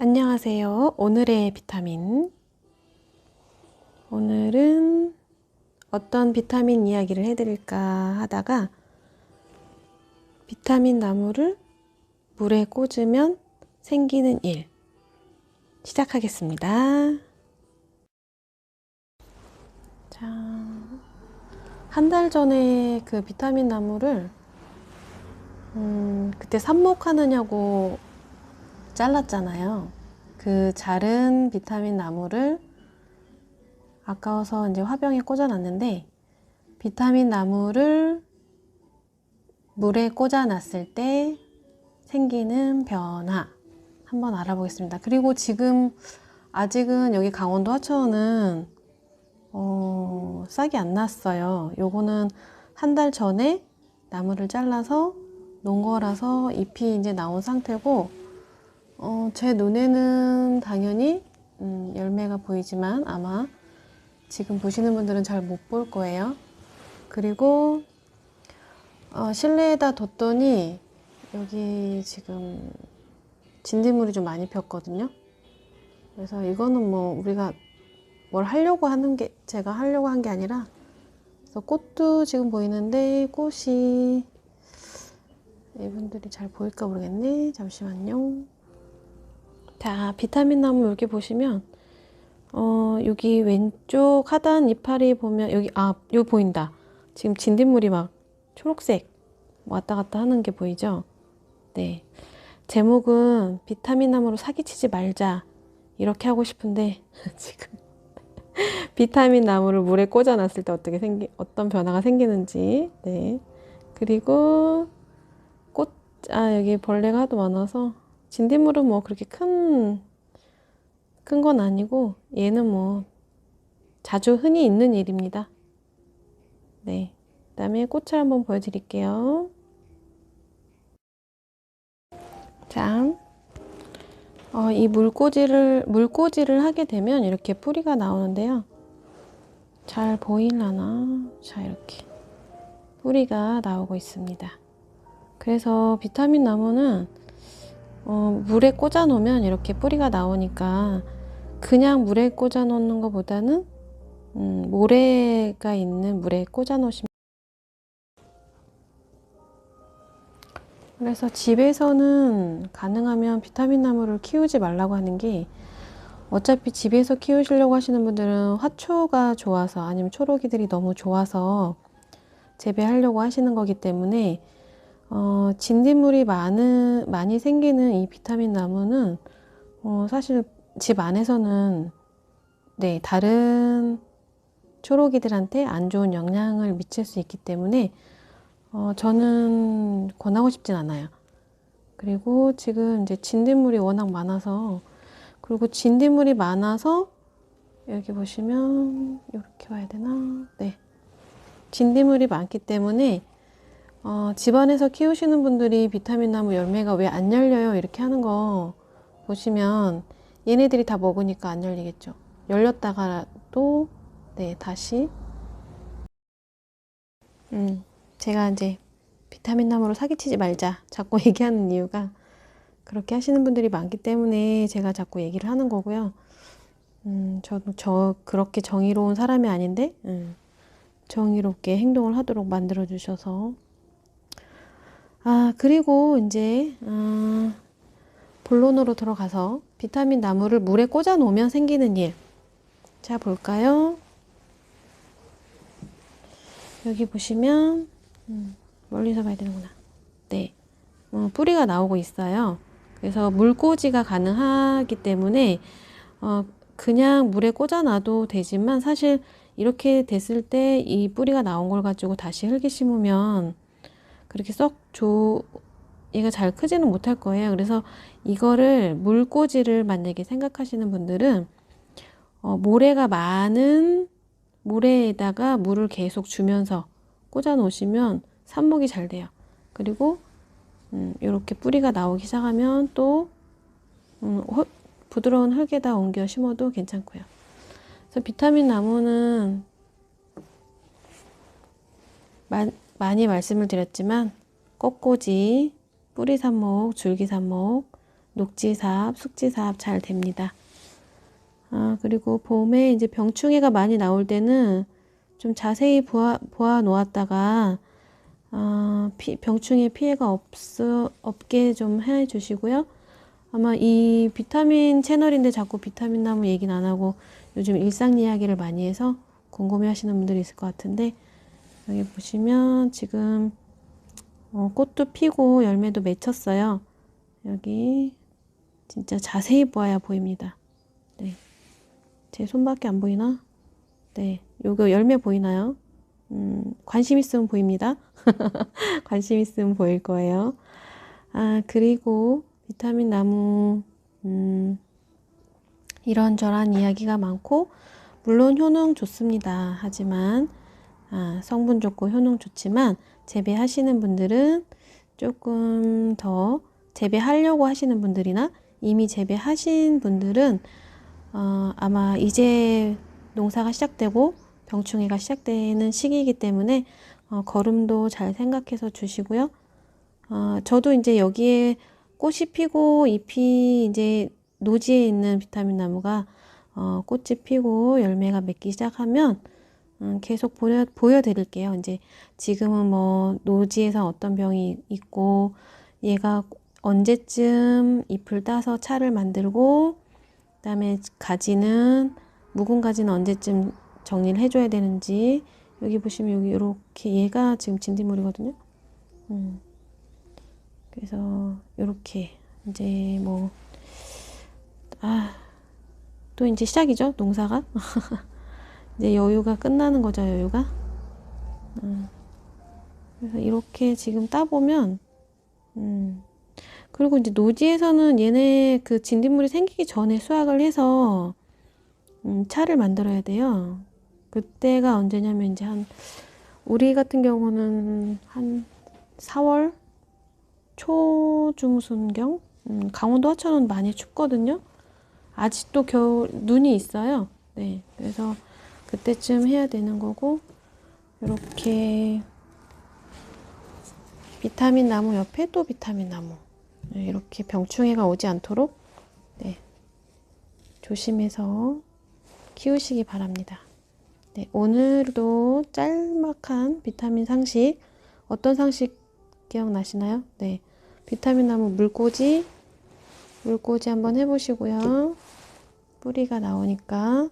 안녕하세요. 오늘의 비타민. 오늘은 어떤 비타민 이야기를 해드릴까 하다가 비타민 나무를 물에 꽂으면 생기는 일. 시작하겠습니다. 자, 한달 전에 그 비타민 나무를 음, 그때 삽목하느냐고 잘랐잖아요. 그 자른 비타민 나무를 아까워서 이제 화병에 꽂아놨는데 비타민 나무를 물에 꽂아놨을 때 생기는 변화 한번 알아보겠습니다. 그리고 지금 아직은 여기 강원도 화천은 어, 싹이 안 났어요. 요거는 한 달 전에 나무를 잘라서 놓은 거라서 잎이 이제 나온 상태고 어, 제 눈에는 당연히 음, 열매가 보이지만 아마 지금 보시는 분들은 잘 못 볼 거예요. 그리고 어, 실내에다 뒀더니 여기 지금 진딧물이 좀 많이 폈거든요. 그래서 이거는 뭐 우리가 뭘 하려고 하는 게 제가 하려고 한 게 아니라 그래서 꽃도 지금 보이는데 꽃이 이분들이 잘 보일까 모르겠네. 잠시만요. 자, 비타민 나무 여기 보시면 어, 여기 왼쪽 하단 이파리 보면 여기 아, 여기 보인다. 지금 진딧물이 막 초록색 왔다 갔다 하는 게 보이죠? 네. 제목은 비타민 나무로 사기치지 말자. 이렇게 하고 싶은데 지금 비타민 나무를 물에 꽂아 놨을 때 어떻게 생기 어떤 변화가 생기는지. 네. 그리고 꽃 아, 여기 벌레가 하도 많아서 진딧물은 뭐 그렇게 큰, 큰 건 아니고, 얘는 뭐 자주 흔히 있는 일입니다. 네. 그 다음에 꽃을 한번 보여드릴게요. 자, 어, 이 물꽂이를, 물꽂이를 하게 되면 이렇게 뿌리가 나오는데요. 잘 보이려나? 자, 이렇게. 뿌리가 나오고 있습니다. 그래서 비타민 나무는 어, 물에 꽂아 놓으면 이렇게 뿌리가 나오니까 그냥 물에 꽂아 놓는 것보다는 음, 모래가 있는 물에 꽂아 놓으시면 그래서 집에서는 가능하면 비타민 나무를 키우지 말라고 하는 게 어차피 집에서 키우시려고 하시는 분들은 화초가 좋아서 아니면 초록이들이 너무 좋아서 재배하려고 하시는 거기 때문에 어, 진딧물이 많은, 많이 생기는 이 비타민 나무는 어, 사실 집 안에서는 네, 다른 초록이들한테 안 좋은 영향을 미칠 수 있기 때문에 어, 저는 권하고 싶진 않아요. 그리고 지금 이제 진딧물이 워낙 많아서 그리고 진딧물이 많아서 여기 보시면 이렇게 와야 되나? 네. 진딧물이 많기 때문에 어, 집안에서 키우시는 분들이 비타민 나무 열매가 왜 안 열려요? 이렇게 하는 거 보시면 얘네들이 다 먹으니까 안 열리겠죠. 열렸다가도 네, 다시 음, 제가 이제 비타민 나무로 사기치지 말자 자꾸 얘기하는 이유가 그렇게 하시는 분들이 많기 때문에 제가 자꾸 얘기를 하는 거고요. 음, 저도 저 그렇게 정의로운 사람이 아닌데 음, 정의롭게 행동을 하도록 만들어 주셔서 아, 그리고 이제, 어, 본론으로 들어가서 비타민 나무를 물에 꽂아 놓으면 생기는 일. 자, 볼까요? 여기 보시면, 음, 멀리서 봐야 되는구나. 네. 어, 뿌리가 나오고 있어요. 그래서 물꽂이가 가능하기 때문에, 어, 그냥 물에 꽂아 놔도 되지만 사실 이렇게 됐을 때 이 뿌리가 나온 걸 가지고 다시 흙에 심으면 그렇게 썩 조, 얘가 잘 크지는 못할 거예요. 그래서 이거를 물꽂이를 만약에 생각하시는 분들은 어, 모래가 많은 모래에다가 물을 계속 주면서 꽂아 놓으시면 삽목이 잘 돼요. 그리고 음, 이렇게 뿌리가 나오기 시작하면 또 음, 허, 부드러운 흙에다 옮겨 심어도 괜찮고요. 그래서 비타민 나무는 만, 많이 말씀을 드렸지만 꽃꽂이, 뿌리삽목, 줄기삽목, 녹지삽, 숙지삽 잘 됩니다. 아, 그리고 봄에 이제 병충해가 많이 나올 때는 좀 자세히 보아, 보아 놓았다가 아, 피, 병충해 피해가 없, 없게 좀 해 주시고요. 아마 이 비타민 채널인데 자꾸 비타민 나무 얘기는 안 하고 요즘 일상 이야기를 많이 해서 궁금해 하시는 분들이 있을 것 같은데 여기 보시면 지금 어, 꽃도 피고 열매도 맺혔어요. 여기 진짜 자세히 보아야 보입니다. 네. 제 손밖에 안 보이나? 네. 요거 열매 보이나요? 음, 관심 있으면 보입니다. 관심 있으면 보일 거예요. 아, 그리고 비타민 나무, 음, 이런저런 이야기가 많고, 물론 효능 좋습니다. 하지만, 아, 성분 좋고 효능 좋지만, 재배하시는 분들은 조금 더 재배하려고 하시는 분들이나 이미 재배하신 분들은 어, 아마 이제 농사가 시작되고 병충해가 시작되는 시기이기 때문에 어, 거름도 잘 생각해서 주시고요. 어, 저도 이제 여기에 꽃이 피고 잎이 이제 노지에 있는 비타민 나무가 어, 꽃이 피고 열매가 맺기 시작하면 음, 계속 보여, 보여드릴게요. 이제 지금은 뭐 노지에서 어떤 병이 있고 얘가 언제쯤 잎을 따서 차를 만들고 그다음에 가지는 묵은 가지는 언제쯤 정리를 해줘야 되는지 여기 보시면 여기 이렇게 얘가 지금 진딧물이거든요. 음. 그래서 이렇게 이제 뭐 아, 또 이제 시작이죠 농사가 이제 여유가 끝나는 거죠 여유가. 음. 그래서 이렇게 지금 따보면 음. 그리고 이제 노지에서는 얘네 그 진딧물이 생기기 전에 수확을 해서 음, 차를 만들어야 돼요. 그때가 언제냐면 이제 한 우리 같은 경우는 한 4월 초중순경 음, 강원도 하천은 많이 춥거든요. 아직도 겨울 눈이 있어요. 네, 그래서 그때쯤 해야 되는 거고 이렇게 비타민 나무 옆에 또 비타민 나무 네, 이렇게 병충해가 오지 않도록 네, 조심해서 키우시기 바랍니다. 네, 오늘도 짤막한 비타민 상식 어떤 상식 기억나시나요? 네, 비타민 나무 물꽂이 물꽂이 한번 해보시고요. 뿌리가 나오니까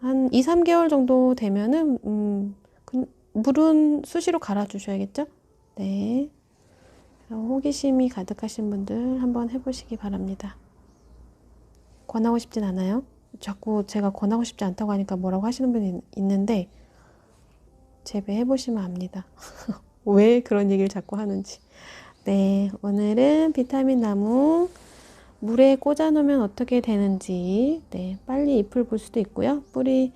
한 2, 3개월 정도 되면은 음, 그, 물은 수시로 갈아주셔야겠죠? 네. 호기심이 가득하신 분들 한번 해보시기 바랍니다. 권하고 싶진 않아요. 자꾸 제가 권하고 싶지 않다고 하니까 뭐라고 하시는 분이 있는데 재배해보시면 압니다. 왜 그런 얘기를 자꾸 하는지. 네, 오늘은 비타민 나무 물에 꽂아 놓으면 어떻게 되는지 네, 빨리 잎을 볼 수도 있고요. 뿌리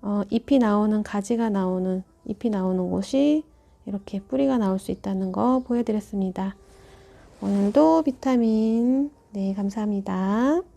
어, 잎이 나오는 가지가 나오는 잎이 나오는 곳이 이렇게 뿌리가 나올 수 있다는 거 보여드렸습니다. 오늘도 비타민 네 감사합니다.